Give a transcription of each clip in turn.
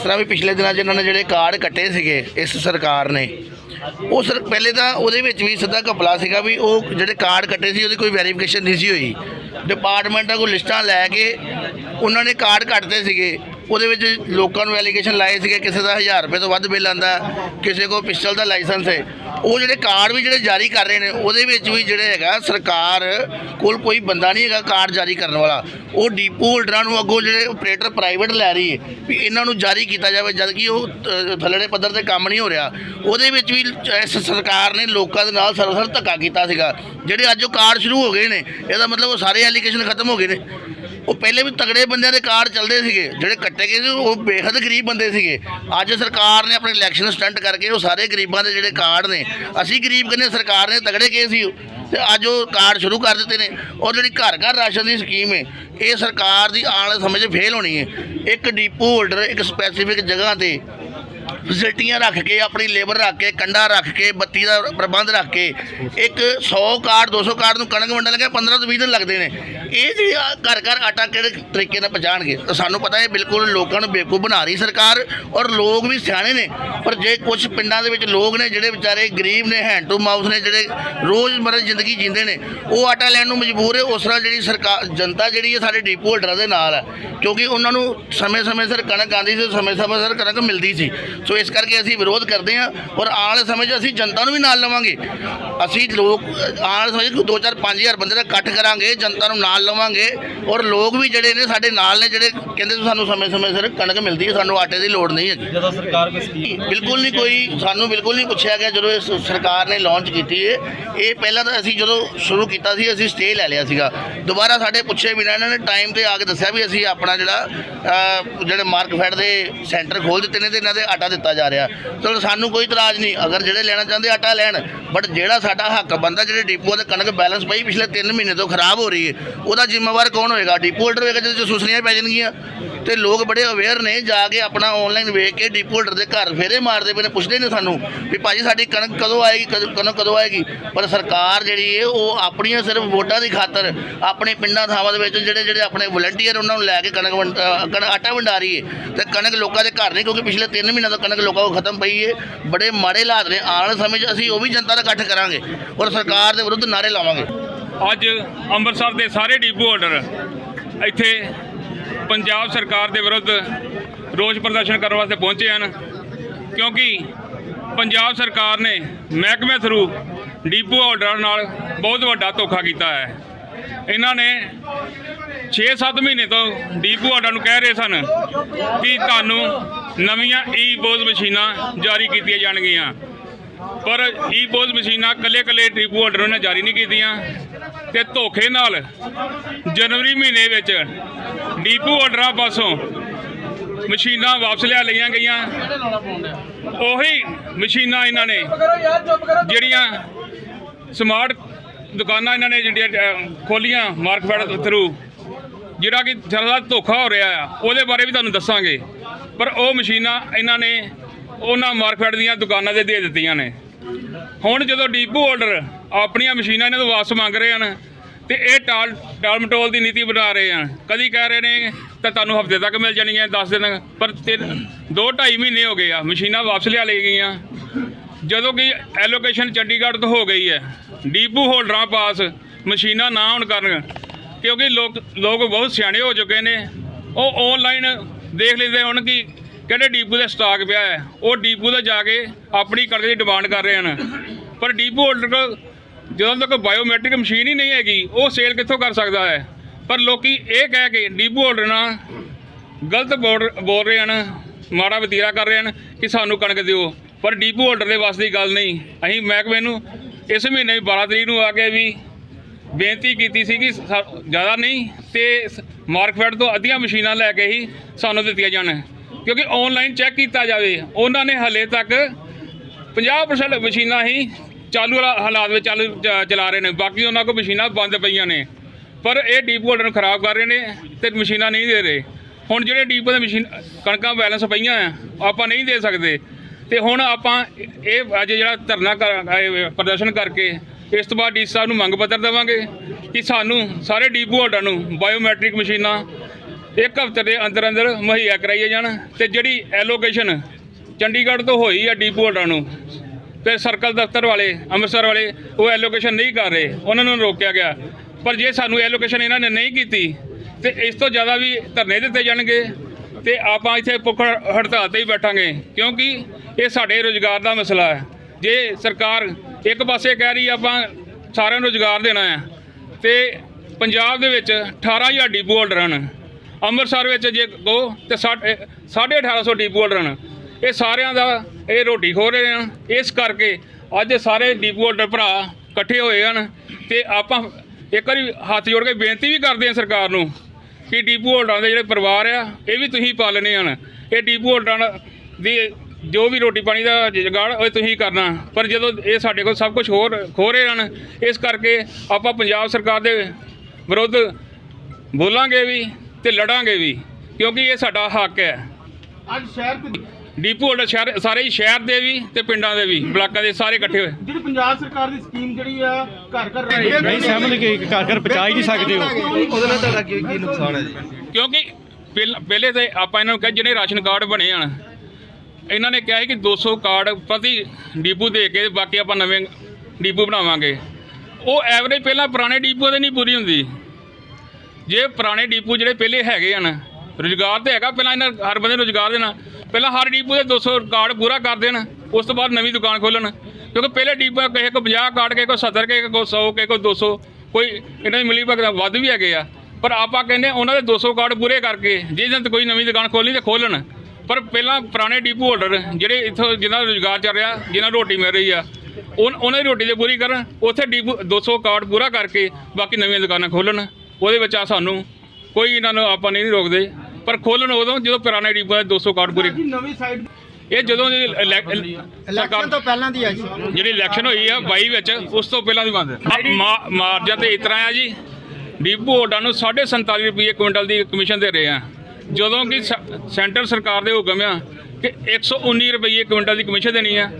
ਇਸ ਤਰ੍ਹਾਂ ਵੀ ਪਿਛਲੇ ਦਿਨਾਂ 'ਚ ਇਹਨਾਂ ਨੇ ਜਿਹੜੇ ਕਾਰਡ ਕੱਟੇ ਸੀਗੇ ਇਸ ਸਰਕਾਰ ਨੇ, ਉਹ ਸਰ ਪਹਿਲੇ ਤਾਂ ਉਹਦੇ ਵਿੱਚ ਵੀ ਸਿੱਧਾ ਘਪਲਾ ਸੀਗਾ ਵੀ ਉਹ ਜਿਹੜੇ ਕਾਰਡ ਕੱਟੇ ਸੀ ਉਹਦੀ ਕੋਈ ਵੈਰੀਫਿਕੇਸ਼ਨ ਨਹੀਂ ਸੀ ਹੋਈ। ਡਿਪਾਰਟਮੈਂਟਾਂ ਕੋਲ ਲਿਸਟਾਂ ਲੈ ਕੇ ਉਹਨਾਂ ਨੇ ਕਾਰਡ ਕੱਟਦੇ ਸੀਗੇ। ਉਹਦੇ ਵਿੱਚ ਲੋਕਾਂ ਨੂੰ ਐਲੀਗੇਸ਼ਨ ਲਾਏ ਸੀਗੇ, ਕਿਸੇ ਦਾ 1000 ਰੁਪਏ ਤੋਂ ਵੱਧ ਬਿੱਲ ਆਂਦਾ ਕਿਸੇ ਕੋਲ ਪਿਸਟਲ ਦਾ ਲਾਇਸੈਂਸ ਹੈ ਉਹ ਜਿਹੜੇ ਕਾਰਡ ਵੀ ਜਿਹੜੇ ਜਾਰੀ ਕਰ ਰਹੇ ਨੇ, ਉਹਦੇ ਵਿੱਚ ਵੀ ਜਿਹੜੇ ਹੈਗਾ ਸਰਕਾਰ ਕੋਲ ਕੋਈ ਬੰਦਾ ਨਹੀਂ ਹੈਗਾ ਕਾਰਡ ਜਾਰੀ ਕਰਨ ਵਾਲਾ। ਉਹ ਡੀਪੂ ਹੋਲਡਰਾਂ ਨੂੰ ਅੱਗੋਂ ਜਿਹੜੇ ਆਪਰੇਟਰ ਪ੍ਰਾਈਵੇਟ ਲੈ ਰਹੀ ਹੈ ਵੀ ਇਹਨਾਂ ਨੂੰ ਜਾਰੀ ਕੀਤਾ ਜਾਵੇ, ਜਦ ਕਿ ਉਹ ਥੱਲੜੇ ਪੱਧਰ ਤੇ ਕੰਮ ਨਹੀਂ ਹੋ ਰਿਹਾ। ਉਹਦੇ ਵਿੱਚ ਵੀ ਇਸ ਸਰਕਾਰ ਨੇ ਲੋਕਾਂ ਦੇ ਨਾਲ ਸਰਸਰ ਧੱਕਾ ਕੀਤਾ ਸੀਗਾ। ਜਿਹੜੇ ਅੱਜ ਉਹ ਕਾਰਡ ਸ਼ੁਰੂ ਹੋ ਗਏ ਨੇ, ਇਹਦਾ ਮਤਲਬ ਉਹ ਸਾਰੇ ਐਲੀਗੇਸ਼ਨ ਖਤਮ ਹੋ ਗਏ ਨੇ। ਉਹ ਪਹਿਲੇ ਵੀ ਤਗੜੇ ਬੰਦਿਆਂ ਦੇ ਕਾਰਡ ਚੱਲਦੇ ਸੀਗੇ, ਜਿਹੜੇ ਕੱਟੇ ਗਏ ਸੀ, ਉਹ ਬੇਹੱਦ ਗਰੀਬ ਬੰਦੇ ਸੀਗੇ। ਅੱਜ ਸਰਕਾਰ ਨੇ ਆਪਣੇ ਇਲੈਕਸ਼ਨ ਸਟੰਟ ਕਰਕੇ ਉਹ ਸਾਰੇ ਗਰੀਬਾਂ ਦੇ ਜਿਹੜੇ ਕਾਰਡ ਨੇ, ਅਸੀਂ ਗਰੀਬ ਕਹਿੰਦੇ ਸਰਕਾਰ ਨੇ ਤਗੜੇ ਕਹੇ ਸੀ ਤੇ ਅੱਜ ਉਹ ਕਾਰਡ ਸ਼ੁਰੂ ਕਰ ਦਿੱਤੇ ਨੇ। ਔਰ ਜਿਹੜੀ ਘਰ ਘਰ ਰਾਸ਼ਨ ਦੀ ਸਕੀਮ ਹੈ, ਇਹ ਸਰਕਾਰ ਦੀ ਆਉਣ ਵਾਲੇ ਸਮੇਂ 'ਚ ਫੇਲ ਹੋਣੀ ਹੈ। ਇੱਕ ਡੀਪੂ ਹੋਲਡਰ ਇੱਕ ਸਪੈਸੀਫਿਕ ਜਗ੍ਹਾ ਤੇ ਫੈਸਿਲਿਟੀਆਂ ਰੱਖ ਕੇ, ਆਪਣੀ ਲੇਬਰ ਰੱਖ ਕੇ, ਕੰਡਾ ਰੱਖ ਕੇ, ਬੱਤੀ ਦਾ ਪ੍ਰਬੰਧ ਰੱਖ ਕੇ, ਇੱਕ 100 ਕਾਰਡ 200 ਕਾਰਡ ਨੂੰ ਕਣਕ ਵੰਡਣ ਲੱਗੇ 15 ਤੋਂ 20 ਦਿਨ ਲੱਗਦੇ ਨੇ। ਇਹ ਜਿਹੜੀ ਘਰ ਘਰ ਆਟਾ ਕਿਹੜੇ ਤਰੀਕੇ ਨਾਲ ਪਹੁੰਚਾਣਗੇ? ਤਾਂ ਸਾਨੂੰ ਪਤਾ ਹੈ ਬਿਲਕੁਲ ਲੋਕਾਂ ਨੂੰ ਬੇਵਕੂਫ ਬਣਾ ਰਹੀ ਸਰਕਾਰ ਔਰ ਲੋਕ ਵੀ ਸਿਆਣੇ ਨੇ। ਪਰ ਜੇ ਕੁਝ ਪਿੰਡਾਂ ਦੇ ਵਿੱਚ ਲੋਕ ਨੇ ਜਿਹੜੇ ਵਿਚਾਰੇ ਗਰੀਬ ਨੇ, ਹੈਂਡ ਟੂ ਮਾਊਥ ਨੇ, ਜਿਹੜੇ ਰੋਜ਼ਮਰਰਾ ਜ਼ਿੰਦਗੀ ਜੀਂਦੇ ਨੇ, ਉਹ ਆਟਾ ਲੈਣ ਨੂੰ ਮਜਬੂਰ ਹੈ। ਉਸ ਤਰ੍ਹਾਂ ਜਿਹੜੀ ਸਰਕਾਰ ਜਨਤਾ ਜਿਹੜੀ ਹੈ ਸਾਡੇ ਡੀਪੂ ਹੋਲਡਰਾਂ ਦੇ ਨਾਲ ਹੈ। ਕਿਉਂਕਿ ਉਹਨਾਂ ਨੂੰ ਸਮੇਂ-ਸਮੇਂ ਸਿਰ ਕਣਕ ਆਉਂਦੀ ਸੀ, ਸਮੇਂ-ਸਮੇਂ ਸਿਰ ਕਣਕ ਮਿਲਦੀ ਸੀ। ਸੋ ਇਸ ਕਰਕੇ ਅਸੀਂ ਵਿਰੋਧ ਕਰਦੇ ਹਾਂ ਔਰ ਆਉਣ ਵਾਲੇ ਸਮੇਂ 'ਚ ਅਸੀਂ ਜਨਤਾ ਨੂੰ ਵੀ ਨਾਲ ਲਵਾਂਗੇ। ਅਸੀਂ ਲੋਕ ਆਉਣ ਵਾਲੇ ਸਮੇਂ 'ਚ 2-4 5000 ਬੰਦੇ ਦਾ ਇਕੱਠ ਕਰਾਂਗੇ ਜਨਤਾ ਨੂੰ ਨਾਲ ਲਵਾਂਗੇ ਔਰ ਲੋਕ ਵੀ ਜਿਹੜੇ ਨੇ ਸਾਡੇ ਨਾਲ ਨੇ ਜਿਹੜੇ ਕਹਿੰਦੇ ਸਾਨੂੰ ਸਮੇਂ-ਸਮੇਂ ਸਿਰ ਕਣਕ ਮਿਲਦੀ ਹੈ ਸਾਨੂੰ ਆਟੇ ਦੀ ਲੋੜ ਨਹੀਂ ਹੈਗੀ। ਜਦੋਂ ਸਰਕਾਰ ਕੋਈ ਸਕੀਮ ਬਿਲਕੁਲ ਨਹੀਂ ਕੋਈ ਸਾਨੂੰ ਬਿਲਕੁਲ ਨਹੀਂ ਪੁੱਛਿਆ ਗਿਆ ਜਦੋਂ ਇਸ ਸਰਕਾਰ ਨੇ ਲਾਂਚ ਕੀਤੀ ਹੈ ਇਹ ਪਹਿਲਾਂ ਤਾਂ ਅਸੀਂ ਜਦੋਂ ਸ਼ੁਰੂ ਕੀਤਾ ਸੀ ਅਸੀਂ ਸਟੇ ਲੈ ਲਿਆ ਸੀਗਾ। ਦੁਬਾਰਾ ਸਾਡੇ ਪੁੱਛੇ ਬਿਨਾਂ ਇਹਨਾਂ ਨੇ ਟਾਈਮ ਤੇ ਆ ਕੇ ਦੱਸਿਆ ਵੀ ਅਸੀਂ ਆਪਣਾ ਜਿਹੜਾ ਜਿਹੜੇ ਮਾਰਕਫੈਡ ਦੇ ਸੈਂਟਰ ਖੋਲ ਦਿੱਤੇ ਨੇ ਤੇ ਇਹਨਾਂ ਦੇ ਆਟਾ ਦਿੱਤਾ ਜਾ ਰਿਹਾ। ਚਲੋ ਸਾਨੂੰ ਕੋਈ ਇਤਰਾਜ਼ ਨਹੀਂ। ਅਗਰ ਜਿਹੜੇ ਲੈਣਾ ਚਾਹੁੰਦੇ ਆਟਾ ਲੈਣ ਬਟ ਜਿਹੜਾ ਸਾਡਾ ਹੱਕ ਬੰਦਾ ਜਿਹੜੇ ਡਿਪੂ ਦੇ ਕਣਕ ਬੈਲੈਂਸ ਪਈ, ਪਿਛਲੇ 3 ਮਹੀਨੇ ਤੋਂ ਖਰਾਬ ਹੋ ਰਹੀ ਹੈ, ਉਹਦਾ ਜ਼ਿੰਮੇਵਾਰ ਕੌਣ ਹੋਏਗਾ? ਡਿਪੂ ਹੋਲਡਰ ਹੋਏਗਾ ਜਿਹਦੇ ਚ ਸੁਸਨੀਆਂ ਪੈ ਜਾਣਗੀਆਂ। ਤੇ ਲੋਕ ਬੜੇ ਅਵੇਅਰ ਨੇ, ਜਾ ਕੇ ਆਪਣਾ ਆਨਲਾਈਨ ਵੇਖ ਕੇ ਡੀਪੂ ਹੋਲਡਰ ਦੇ ਘਰ ਫੇਰੇ ਮਾਰਦੇ ਪਏ ਨੇ, ਪੁੱਛਦੇ ਨੇ ਸਾਨੂੰ ਵੀ ਭਾਜੀ ਸਾਡੀ ਕਣਕ ਕਦੋਂ ਆਏਗੀ, ਕਦੋਂ ਕਣਕ ਕਦੋਂ ਆਏਗੀ? ਪਰ ਸਰਕਾਰ ਜਿਹੜੀ ਹੈ, ਉਹ ਆਪਣੀਆਂ ਸਿਰਫ ਵੋਟਾਂ ਦੀ ਖਾਤਰ ਆਪਣੇ ਪਿੰਡਾਂ ਥਾਵਾਂ ਦੇ ਵਿੱਚ ਜਿਹੜੇ ਜਿਹੜੇ ਆਪਣੇ ਵਲੰਟੀਅਰ ਉਹਨਾਂ ਨੂੰ ਲੈ ਕੇ ਕਣਕ ਵੰਡ- ਆਟਾ ਵੰਡਾ ਰਹੀ ਹੈ। ਤੇ ਕਣਕ ਲੋਕਾਂ ਦੇ ਘਰ ਨਹੀਂ, ਕਿਉਂਕਿ ਪਿਛਲੇ 3 ਮਹੀਨਿਆਂ ਤੋਂ ਕਣਕ ਲੋਕਾਂ ਕੋਲ ਖਤਮ ਪਈ ਹੈ ਬੜੇ ਮਾੜੇ ਹਾਲਾਤ ਨੇ, ਆਉਣ ਵਾਲੇ ਸਮੇਂ 'ਚ ਅਸੀਂ ਉਹ ਵੀ ਜਨਤਾ ਦਾ ਇਕੱਠ ਕਰਾਂਗੇ ਔਰ ਸਰਕਾਰ ਦੇ ਵਿਰੁੱਧ ਨਾਰੇ ਲਾਵਾਂਗੇ। ਅੱਜ ਅੰਮ੍ਰਿਤਸਰ ਦੇ ਸਾਰੇ ਡੀਪੂ ਹੋਲਡਰ ਇੱਥੇ ਪੰਜਾਬ ਸਰਕਾਰ ਦੇ ਵਿਰੁੱਧ ਰੋਸ ਪ੍ਰਦਰਸ਼ਨ ਕਰਨ ਵਾਸਤੇ ਪਹੁੰਚੇ ਹਨ, ਕਿਉਂਕਿ ਪੰਜਾਬ ਸਰਕਾਰ ਨੇ ਮਹਿਕਮੇ ਥਰੂ ਡੀਪੂ ਹੋਲਡਰਾਂ ਨਾਲ ਬਹੁਤ ਵੱਡਾ ਧੋਖਾ ਕੀਤਾ ਹੈ। ਇਹਨਾਂ ਨੇ 6-7 ਮਹੀਨੇ ਤੋਂ ਡੀਪੂ ਹੋਲਡਰਾਂ ਨੂੰ ਕਹਿ ਰਹੇ ਸਨ ਕਿ ਤੁਹਾਨੂੰ ਨਵੀਆਂ ਈ ਬੋਜ਼ ਮਸ਼ੀਨਾਂ ਜਾਰੀ ਕੀਤੀਆਂ ਜਾਣਗੀਆਂ। ਪਰ ਈ ਬੋਜ਼ ਮਸ਼ੀਨਾਂ ਕੱਲੇ ਕੱਲੇ ਡੀਪੂ ਹੋਲਡਰ ਨੇ ਜਾਰੀ ਨਹੀਂ ਕੀਤੀਆਂ। ਤੇ ਧੋਖੇ ਨਾਲ ਜਨਵਰੀ ਮਹੀਨੇ ਵਿੱਚ ਡੀਪੂ ਹੋਲਡਰਾਂ ਪਾਸੋਂ ਮਸ਼ੀਨਾਂ ਵਾਪਸ ਲਿਆ ਲਈਆਂ ਗਈਆਂ। ਉਹੀ ਮਸ਼ੀਨਾਂ ਇਹਨਾਂ ਨੇ ਜਿਹੜੀਆਂ ਸਮਾਰਟ ਦੁਕਾਨਾਂ ਇਹਨਾਂ ਨੇ ਜਿਹੜੀਆਂ ਖੋਲੀਆਂ ਮਾਰਕਫੈਡ ਥਰੂ ਜਿਹੜਾ ਕਿ ਜ਼ਿਆਦਾ ਧੋਖਾ ਹੋ ਰਿਹਾ ਆ, ਉਹਦੇ ਬਾਰੇ ਵੀ ਤੁਹਾਨੂੰ ਦੱਸਾਂਗੇ। ਪਰ ਉਹ ਮਸ਼ੀਨਾਂ ਇਹਨਾਂ ਨੇ ਉਹਨਾਂ ਮਾਰਕੀਟ ਦੀਆਂ ਦੁਕਾਨਾਂ ਤੇ ਦੇ ਦਿੱਤੀਆਂ ਨੇ। ਹੁਣ ਜਦੋਂ ਡੀਪੂ ਹੋਲਡਰ ਆਪਣੀਆਂ ਮਸ਼ੀਨਾਂ ਇਹਨਾਂ ਤੋਂ ਵਾਪਸ ਮੰਗ ਰਹੇ ਹਨ ਤੇ ਇਹ ਟਾਲ ਟਾਲ ਮਟੋਲ ਦੀ ਨੀਤੀ ਬਣਾ ਰਹੇ ਹਨ। ਕਦੀ ਕਹਿ ਰਹੇ ਨੇ ਤਾਂ ਤੁਹਾਨੂੰ ਹਫ਼ਤੇ ਤੱਕ ਮਿਲ ਜਾਣਗੀਆਂ 10 ਦਿਨ ਪਰ ਤਿੰਨ ਦੋ ਢਾਈ ਮਹੀਨੇ ਹੋ ਗਏ ਆ, ਮਸ਼ੀਨਾਂ ਵਾਪਸ ਲਿਆ ਲਈ ਗਈਆਂ। ਜਦੋਂ ਕਿ ਐਲੋਕੇਸ਼ਨ ਚੰਡੀਗੜ੍ਹ ਤੋਂ ਹੋ ਗਈ ਹੈ। ਡੀਪੂ ਹੋਲਡਰਾਂ ਪਾਸ ਮਸ਼ੀਨਾਂ ਨਾ ਹੋਣ ਕਾਰਨ ਕਿਉਂਕਿ ਲੋਕ ਲੋਕ ਬਹੁਤ ਸਿਆਣੇ ਹੋ ਚੁੱਕੇ ਨੇ। ਉਹ ਆਨਲਾਈਨ ਦੇਖ ਲੈਂਦੇ ਹੁਣ ਕਿ ਕਿਹੜੇ ਡੀਪੂ ਦਾ ਸਟਾਕ ਪਿਆ ਹੈ। ਉਹ ਡੀਪੂ ਦਾ ਜਾ ਕੇ ਆਪਣੀ ਕਣਕ ਦੀ ਡਿਮਾਂਡ ਕਰ ਰਹੇ ਹਨ। ਪਰ ਡੀਪੂ ਹੋਲਡਰ ਕੋਲ ਜਦੋਂ ਤੱਕ ਬਾਇਓਮੈਟ੍ਰਿਕ ਮਸ਼ੀਨ ਹੀ ਨਹੀਂ ਹੈਗੀ, ਉਹ ਸੇਲ ਕਿੱਥੋਂ ਕਰ ਸਕਦਾ ਹੈ? ਪਰ ਲੋਕੀ ਇਹ ਕਹਿ ਕੇ ਡੀਪੂ ਹੋਲਡਰ ਨਾਲ ਗਲਤ ਬੋਲ ਬੋਲ ਰਹੇ ਹਨ, ਮਾੜਾ ਵਤੀਰਾ ਕਰ ਰਹੇ ਹਨ ਕਿ ਸਾਨੂੰ ਕਣਕ ਦਿਓ। ਪਰ ਡੀਪੂ ਹੋਲਡਰ ਦੇ ਵਾਸਤੇ ਦੀ ਗੱਲ ਨਹੀਂ। ਅਸੀਂ ਮਹਿਕਮੇ ਨੂੰ ਇਸ ਮਹੀਨੇ ਵੀ 12 ਤਰੀਕ ਨੂੰ ਆ ਕੇ ਵੀ ਬੇਨਤੀ ਕੀਤੀ ਸੀ ਕਿ ਸਾ- ਜ਼ਿਆਦਾ ਨਹੀਂ ਤੇ ਮਾਰਕਫੈਡ ਤੋਂ ਅੱਧੀਆਂ ਮਸ਼ੀਨਾਂ ਲੈ ਕੇ ਹੀ ਸਾਨੂੰ ਦਿੱਤੀਆਂ ਜਾਣ। ਕਿਉਂਕਿ ਆਨਲਾਈਨ ਚੈੱਕ ਕੀਤਾ ਜਾਵੇ, ਉਹਨਾਂ ਨੇ ਹਲੇ ਤੱਕ 50% ਮਸ਼ੀਨਾਂ ਹੀ ਚਾਲੂ ਹਾਲਾ- ਹਾਲਾਤ ਵਿੱਚ ਚਾਲੂ ਚਲਾ ਰਹੇ ਨੇ। ਬਾਕੀ ਉਹਨਾਂ ਕੋਲ ਮਸ਼ੀਨਾਂ ਬੰਦ ਪਈਆਂ ਨੇ। ਪਰ ਇਹ ਡੀਪ ਹੋਲਡਰ ਨੂੰ ਖਰਾਬ ਕਰ ਰਹੇ ਨੇ ਤੇ ਮਸ਼ੀਨਾਂ ਨਹੀਂ ਦੇ ਰਹੇ। ਹੁਣ ਜਿਹੜੇ ਡੀਪ ਦੇ ਮਸ਼ੀਨ, ਕਣਕਾਂ ਬੈਲੈਂਸ ਪਈਆਂ ਆ, ਆਪਾਂ ਨਹੀਂ ਦੇ ਸਕਦੇ। ਤੇ ਹੁਣ ਆਪਾਂ ਇਹ ਅੱਜ ਜਿਹੜਾ ਧਰਨਾ ਕਰ- ਪ੍ਰਦਰਸ਼ਨ ਕਰਕੇ ਇਸ ਤੋਂ ਬਾਅਦ ਡੀ ਸਾਹਿਬ ਨੂੰ ਮੰਗ ਪੱਤਰ ਦੇਵਾਂਗੇ। ਕਿ ਸਾਨੂੰ ਸਾਰੇ ਡੀਪੂ ਹੋਲਡਰਾਂ ਨੂੰ ਬਾਇਓਮੈਟ੍ਰਿਕ ਮਸ਼ੀਨਾਂ ਇੱਕ ਹਫ਼ਤੇ ਦੇ ਅੰਦਰ ਅੰਦਰ ਮੁਹੱਈਆ ਕਰਾਈਏ ਜਾਣ ਤੇ ਜਿਹੜੀ ਐਲੋਕੇਸ਼ਨ ਚੰਡੀਗੜ੍ਹ ਤੋਂ ਹੋਈ ਆ ਡੀਪੂ ਹੋਲਡਰਾਂ ਨੂੰ ਤੇ ਸਰਕਲ ਦਫ਼ਤਰ ਵਾਲੇ, ਅੰਮ੍ਰਿਤਸਰ ਵਾਲੇ ਉਹ ਐਲੋਕੇਸ਼ਨ ਨਹੀਂ ਕਰ ਰਹੇ, ਉਹਨਾਂ ਨੂੰ ਰੋਕਿਆ ਗਿਆ। ਪਰ ਜੇ ਸਾਨੂੰ ਐਲੋਕੇਸ਼ਨ ਇਹਨਾਂ ਨੇ ਨਹੀਂ ਕੀਤੀ, ਤੇ ਇਸ ਤੋਂ ਜ਼ਿਆਦਾ ਵੀ ਧਰਨੇ ਦਿੱਤੇ ਜਾਣਗੇ ਤੇ ਆਪਾਂ ਇੱਥੇ ਭੁੱਖ ਹੜਤਾਲ ਤੇ ਹੀ ਬੈਠਾਂਗੇ, ਕਿਉਂਕਿ ਇਹ ਸਾਡੇ ਰੋਜ਼ਗਾਰ ਦਾ ਮਸਲਾ ਹੈ। ਜੇ ਸਰਕਾਰ ਇੱਕ ਪਾਸੇ ਕਹਿ ਰਹੀ ਆਪਾਂ ਸਾਰਿਆਂ ਨੂੰ ਰੋਜ਼ਗਾਰ ਦੇਣਾ ਹੈ ਤੇ ਪੰਜਾਬ ਦੇ ਵਿੱਚ 18000 ਡੀਪੂ ਹੋਲਡਰ ਹਨ। ਅੰਮ੍ਰਿਤਸਰ ਵਿੱਚ ਜੇ ਕਹੋ ਤੇ ਸਾਢੇ 1850 ਡੀਪੂ ਹੋਲਡਰ ਹਨ। ਇਹ ਸਾਰਿਆਂ ਦਾ ਇਹ ਰੋਟੀ ਖੋ ਰਹੇ ਹਨ। ਇਸ ਕਰਕੇ ਅੱਜ ਸਾਰੇ ਡੀਪੂ ਹੋਲਡਰ ਭਰਾ ਇਕੱਠੇ ਹੋਏ ਹਨ ਤੇ ਆਪਾਂ ਇੱਕ ਵਾਰੀ ਹੱਥ ਜੋੜ ਕੇ ਬੇਨਤੀ ਵੀ ਕਰਦੇ ਹਾਂ ਸਰਕਾਰ ਨੂੰ ਕਿ ਡੀਪੂ ਹੋਲਡਰਾਂ ਦੇ ਜਿਹੜੇ ਪਰਿਵਾਰ ਆ, ਇਹ ਵੀ ਤੁਸੀਂ ਪਾਲਣੇ ਹਨ। ਇਹ ਡੀਪੂ ਹੋਲਡਰਾਂ ਦੀ ਜੋ ਵੀ ਰੋਟੀ ਪਾਣੀ ਦਾ ਜੁਗਾੜ ਉਹ ਤੁਸੀਂ ਕਰਨਾ। ਪਰ ਜਦੋਂ ਇਹ ਸਾਡੇ ਕੋਲ ਸਭ ਕੁਝ ਹੋਰ ਖੋ ਰਹੇ ਹਨ ਇਸ ਕਰਕੇ ਆਪਾਂ ਪੰਜਾਬ ਸਰਕਾਰ ਦੇ ਵਿਰੁੱਧ ਬੋਲਾਂਗੇ ਵੀ ਤੇ ਲੜਾਂਗੇ ਵੀ ਕਿਉਂਕਿ ਇਹ ਸਾਡਾ ਹੱਕ ਹੈ। ਅੱਜ ਸ਼ਹਿਰ ਡੀਪੂ ਹੋਲਡਰ ਸ਼ਹਿਰ ਸਾਰੇ ਹੀ ਸ਼ਹਿਰ ਦੇ ਵੀ ਤੇ ਪਿੰਡਾਂ ਦੇ ਵੀ ਬਲਾਕਾਂ ਦੇ ਸਾਰੇ ਇਕੱਠੇ ਹੋਏ। ਜਿਹੜੀ ਪੰਜਾਬ ਸਰਕਾਰ ਦੀ ਸਕੀਮ ਜਿਹੜੀ ਆ ਘਰ ਘਰ ਨਹੀਂ ਸਹਿਮਤ ਕਿ ਘਰ ਘਰ ਪਹੁੰਚਾ ਹੀ ਨਹੀਂ ਸਕਦੇ ਹੋ ਉਹਦੇ ਨਾਲ ਤੁਹਾਡਾ ਕੀ ਕੀ ਨੁਕਸਾਨ ਹੈ ਜੀ? ਕਿਉਂਕਿ ਪਹਿਲ- ਪਹਿਲੇ ਤੇ ਆਪਾਂ ਇਹਨਾਂ ਨੂੰ ਕਿਹਾ ਜਿਹੜੇ ਰਾਸ਼ਨ ਕਾਰਡ ਬਣੇ ਹਨ ਇਹਨਾਂ ਨੇ ਕਿਹਾ ਸੀ ਕਿ 200 ਕਾਰਡ ਪ੍ਰਤੀ ਡੀਪੂ ਦੇ ਕੇ ਬਾਕੀ ਆਪਾਂ ਨਵੇਂ ਡੀਪੂ ਬਣਾਵਾਂਗੇ। ਉਹ ਐਵਰੇਜ ਪਹਿਲਾਂ ਪੁਰਾਣੇ ਡੀਪੂ ਦੇ ਨਹੀਂ ਪੂਰੀ ਹੁੰਦੀ। ਜੇ ਪੁਰਾਣੇ ਡੀਪੂ ਜਿਹੜੇ ਪਹਿਲੇ ਹੈਗੇ ਹਨ, ਰੁਜ਼ਗਾਰ ਤੇ ਹੈਗਾ, ਪਹਿਲਾਂ ਇਹਨਾਂ ਹਰ ਬੰਦੇ ਨੂੰ ਰੁਜ਼ਗਾਰ ਦੇਣਾ। ਪਹਿਲਾਂ ਹਰ ਡੀਪੂ ਦੇ 200 ਕਾਰਡ ਪੂਰਾ ਕਰ ਦੇਣ, ਉਸ ਤੋਂ ਬਾਅਦ ਨਵੀਂ ਦੁਕਾਨ ਖੋਲਣ ਕਿਉਂਕਿ ਪਹਿਲੇ ਡੀਪੂ ਕਿਸੇ ਕੋ 50 ਕਾਰਡ, ਕਿਸੇ ਕੋ 70 ਕਿਸੇ ਕੋ 100 ਕਿਸੇ ਕੋ 200 ਕੋਈ ਇਹਨਾਂ ਦੀ ਮਿਲੀ ਭਗਤ ਵੱਧ ਵੀ ਹੈਗੇ ਆ। ਪਰ ਆਪਾਂ ਕਹਿੰਦੇ ਉਹਨਾਂ ਦੇ 200 ਕਾਰਡ ਪੂਰੇ ਕਰਕੇ, ਜੇ ਇਹਨਾਂ ਕੋਈ ਨਵੀਂ ਦੁਕਾਨ ਖੋਲਣੀ ਤੇ ਖੋਲਣ ਪਰ ਪਹਿਲਾਂ ਪੁਰਾਣੇ ਡੀਪੂ ਹੋਲਡਰ ਜਿਹੜੇ ਇੱਥੋਂ ਜਿਨ੍ਹਾਂ ਦਾ ਰੁਜ਼ਗਾਰ ਚੱਲ ਰਿਹਾ ਜਿਨ੍ਹਾਂ ਨੂੰ ਰੋਟੀ ਮਿਲ ਰਹੀ ਆ ਉਨ- ਉਹਨਾਂ ਦੀ ਰੋਟੀ ਤੇ ਪੂਰੀ ਕਰਨ ਉੱਥੇ ਡੀਪੂ 200 ਕਾਰਡ ਪੂਰਾ ਕਰਕੇ ਬਾਕੀ ਨਵੀਆਂ ਦੁਕਾਨਾਂ ਖੋਲਣ ਉਹਦੇ ਵਿੱਚ ਆ ਸਾਨੂੰ ਕੋਈ ਇਹਨਾਂ ਨੂੰ ਆਪਾਂ ਨਹੀਂ ਰੋਕਦੇ ਪਰ ਖੋਲਣ ਉਦੋਂ ਜਦੋਂ ਪੁਰਾਣੇ ਡੀਪੂ ਦੇ 200 ਕਾਰਡ ਪੂਰੇ ਨਵੀਂ ਸਾਈਡ ਇਹ ਜਦੋਂ ਦੀ ਇਲੈਕ- ਸਰਕਾਰ ਤੋਂ ਪਹਿਲਾਂ ਦੀ ਆ ਜੀ। ਜਿਹੜੀ ਇਲੈਕਸ਼ਨ ਹੋਈ ਆ 22 ਵਿੱਚ ਉਸ ਤੋਂ ਪਹਿਲਾਂ ਦੀ ਬੰਦ। ਮਾਰਜਾ ਤੇ ਇਸ ਤਰ੍ਹਾਂ ਆ ਜੀ। ਡੀਪੂ ਹੋਲਡਰਾਂ ਨੂੰ 47 ਰੁਪਏ ਕੁਇੰਟਲ ਦੀ ਕਮਿਸ਼ਨ ਦੇ ਰਹੇ ਆ। ਜਦੋਂ ਕਿ ਸੈਂਟਰ ਸਰਕਾਰ ਦੇ ਹੁਕਮ ਆ ਕਿ 119 ਰੁਪਏ ਕੁਇੰਟਲ ਦੀ ਕਮਿਸ਼ਨ ਦੇਣੀ ਆ।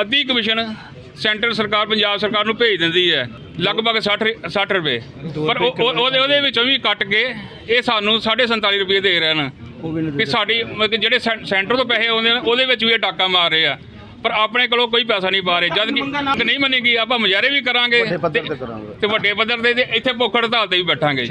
ਅੱਧੀ ਕਮਿਸ਼ਨ ਸੈਂਟਰ ਸਰਕਾਰ ਪੰਜਾਬ ਸਰਕਾਰ ਨੂੰ ਭੇਜ ਦਿੰਦੀ ਹੈ ਲਗਭਗ 60 60 ਰੁਪਏ। ਪਰ ਉਹ- ਉਹ- ਉਹਦੇ ਉਹਦੇ ਵਿੱਚੋਂ ਵੀ ਕੱਟ ਕੇ ਇਹ ਸਾਨੂੰ 47 ਰੁਪਏ ਦੇ ਰਹੇ ਹਨ ਕਿ ਸਾਡੀ ਮਤਲਬ ਜਿਹੜੇ ਸੈਂਟਰ ਤੋਂ ਪੈਸੇ ਆਉਂਦੇ ਨੇ ਉਹਦੇ ਵਿੱਚ ਵੀ ਇਹ ਡਾਕਾ ਮਾਰ ਰਹੇ ਆ। ਪਰ ਆਪਣੇ ਕੋਲੋਂ ਕੋਈ ਪੈਸਾ ਨਹੀਂ ਪਾ ਰਹੇ। ਜਦ ਕਿ ਨਹੀਂ ਮੰਨੇਗੀ ਆਪਾਂ ਮੁਜ਼ਾਹਰੇ ਵੀ ਕਰਾਂਗੇ ਤੇ ਵੱਡੇ ਪੱਧਰ ਤੇ ਇੱਥੇ ਭੁੱਖ ਹੜਤਾਲ ਤੇ ਵੀ ਬੈਠਾਂਗੇ।